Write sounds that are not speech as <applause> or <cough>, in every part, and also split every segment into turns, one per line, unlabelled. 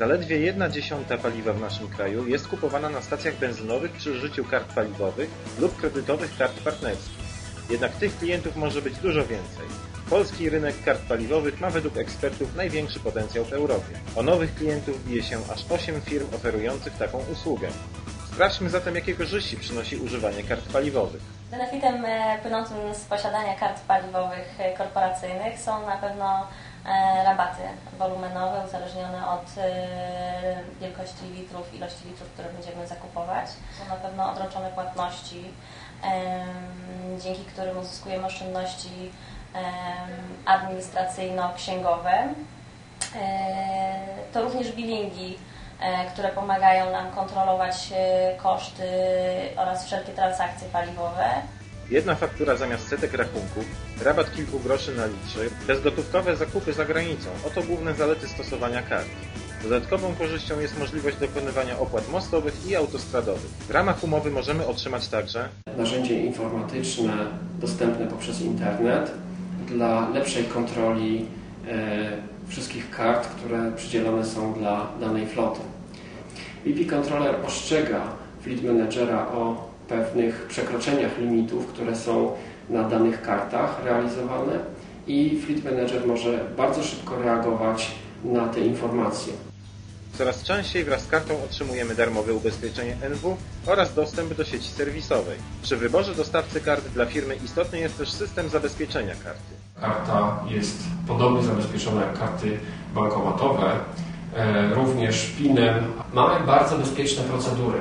Zaledwie jedna dziesiąta paliwa w naszym kraju jest kupowana na stacjach benzynowych przy użyciu kart paliwowych lub kredytowych kart partnerskich. Jednak tych klientów może być dużo więcej. Polski rynek kart paliwowych ma według ekspertów największy potencjał w Europie. O nowych klientów bije się aż 8 firm oferujących taką usługę. Sprawdźmy zatem, jakie korzyści przynosi używanie kart paliwowych.
Benefitem e, płynącym z posiadania kart paliwowych e, korporacyjnych są na pewno e, rabaty wolumenowe uzależnione od wielkości litrów, ilości litrów, które będziemy zakupować. Są na pewno odroczone płatności, dzięki którym uzyskujemy oszczędności administracyjno-księgowe. To również bilingi które pomagają nam kontrolować e, koszty oraz wszelkie transakcje paliwowe.
Jedna faktura zamiast setek rachunków, rabat kilku groszy na litrze, bezgotówkowe zakupy za granicą. Oto główne zalety stosowania kart. Dodatkową korzyścią jest możliwość dokonywania opłat mostowych i autostradowych. W ramach umowy możemy otrzymać także
narzędzie informatyczne dostępne poprzez internet dla lepszej kontroli e, wszystkich kart, które przydzielone są dla danej floty. BP Controller ostrzega Fleet Managera o pewnych przekroczeniach limitów, które są na danych kartach realizowane i Fleet Manager może bardzo szybko reagować na te informacje.
Coraz częściej wraz z kartą otrzymujemy darmowe ubezpieczenie NW oraz dostęp do sieci serwisowej. Przy wyborze dostawcy kart dla firmy istotny jest też system zabezpieczenia karty.
Karta jest podobnie zabezpieczona jak karty bankomatowe, e, również PIN-em. Mamy bardzo bezpieczne procedury.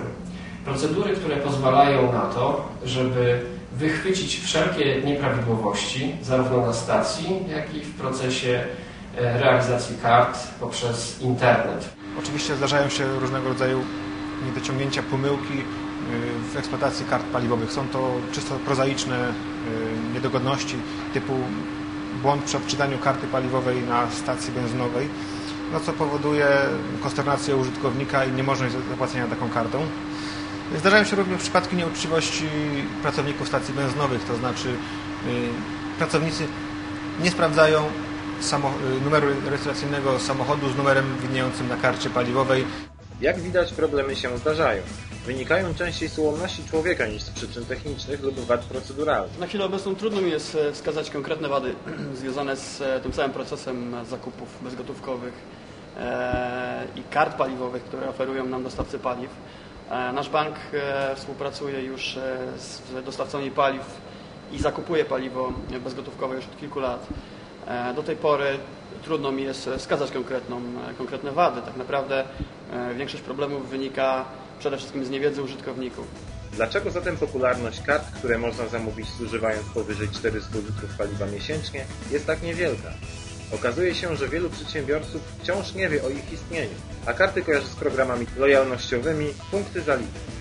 Procedury, które pozwalają na to, żeby wychwycić wszelkie nieprawidłowości, zarówno na stacji, jak i w procesie e, realizacji kart poprzez internet.
Oczywiście zdarzają się różnego rodzaju niedociągnięcia, pomyłki y, w eksploatacji kart paliwowych. Są to czysto prozaiczne niedogodności typu błąd przy odczytaniu karty paliwowej na stacji benzynowej, no co powoduje konsternację użytkownika i niemożność zapłacenia taką kartą. Zdarzają się również przypadki nieuczciwości pracowników stacji benzynowych, to znaczy y, pracownicy nie sprawdzają Y, numeru rejestracyjnego samochodu z numerem widniejącym na karcie paliwowej.
Jak widać problemy się zdarzają. Wynikają częściej z ułomności człowieka niż z przyczyn technicznych lub wad proceduralnych.
Na chwilę obecną trudno mi jest e, wskazać konkretne wady <clears throat> związane z e, tym całym procesem zakupów bezgotówkowych e, i kart paliwowych, które oferują nam dostawcy paliw. Nasz bank współpracuje już z dostawcami paliw i zakupuje paliwo bezgotówkowe już od kilku lat. Do tej pory trudno mi jest wskazać konkretną, konkretne wady. Tak naprawdę większość problemów wynika przede wszystkim z niewiedzy użytkowników.
Dlaczego zatem popularność kart, które można zamówić zużywając powyżej 400 litrów paliwa miesięcznie, jest tak niewielka? Okazuje się, że wielu przedsiębiorców wciąż nie wie o ich istnieniu, a karty kojarzy z programami lojalnościowymi, punkty za litr.